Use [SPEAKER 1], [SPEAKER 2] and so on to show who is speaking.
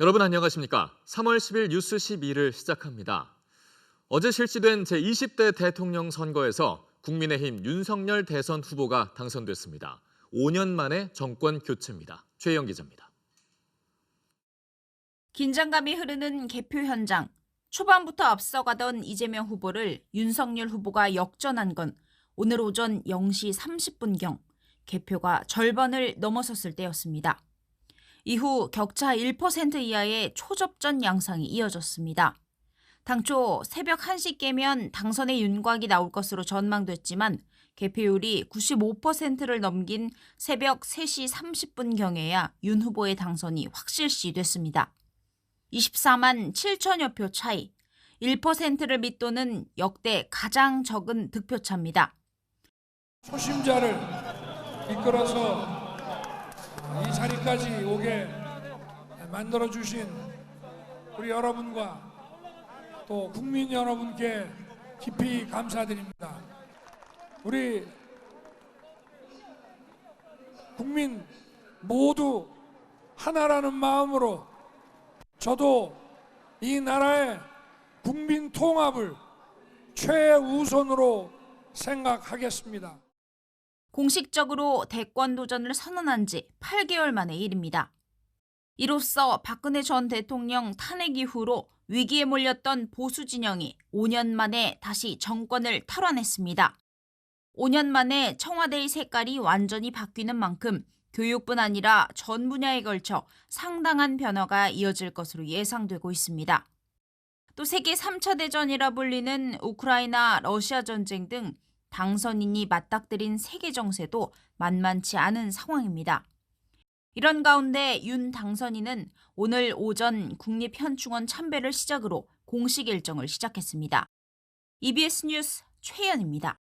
[SPEAKER 1] 여러분 안녕하십니까? 3월 10일 뉴스 12를 시작합니다. 어제 실시된 제20대 대통령 선거에서 국민의힘 윤석열 대선 후보가 당선됐습니다. 5년 만에 정권 교체입니다. 최영 기자입니다.
[SPEAKER 2] 긴장감이 흐르는 개표 현장. 초반부터 앞서가던 이재명 후보를 윤석열 후보가 역전한 건 오늘 오전 0시 30분경 개표가 절반을 넘어섰을 때였습니다. 이후 격차 1% 이하의 초접전 양상이 이어졌습니다. 당초 새벽 1시 깨면 당선의 윤곽이 나올 것으로 전망됐지만 개표율이 95%를 넘긴 새벽 3시 30분경에야 윤 후보의 당선이 확실시 됐습니다. 24만 7천여 표 차이, 1%를 밑도는 역대 가장 적은 득표 차입니다.
[SPEAKER 3] 초심자를 이끌어서 이 자리까지 오게 만들어 주신 우리 여러분과 또 국민 여러분께 깊이 감사드립니다. 우리 국민 모두 하나라는 마음으로 저도 이 나라의 국민 통합을 최우선으로 생각하겠습니다.
[SPEAKER 2] 공식적으로 대권 도전을 선언한 지 8개월 만의 일입니다. 이로써 박근혜 전 대통령 탄핵 이후로 위기에 몰렸던 보수 진영이 5년 만에 다시 정권을 탈환했습니다. 5년 만에 청와대의 색깔이 완전히 바뀌는 만큼 교육뿐 아니라 전 분야에 걸쳐 상당한 변화가 이어질 것으로 예상되고 있습니다. 또 세계 3차 대전이라 불리는 우크라이나 러시아 전쟁 등 당선인이 맞닥뜨린 세계 정세도 만만치 않은 상황입니다. 이런 가운데 윤 당선인은 오늘 오전 국립현충원 참배를 시작으로 공식 일정을 시작했습니다. EBS 뉴스 최연입니다.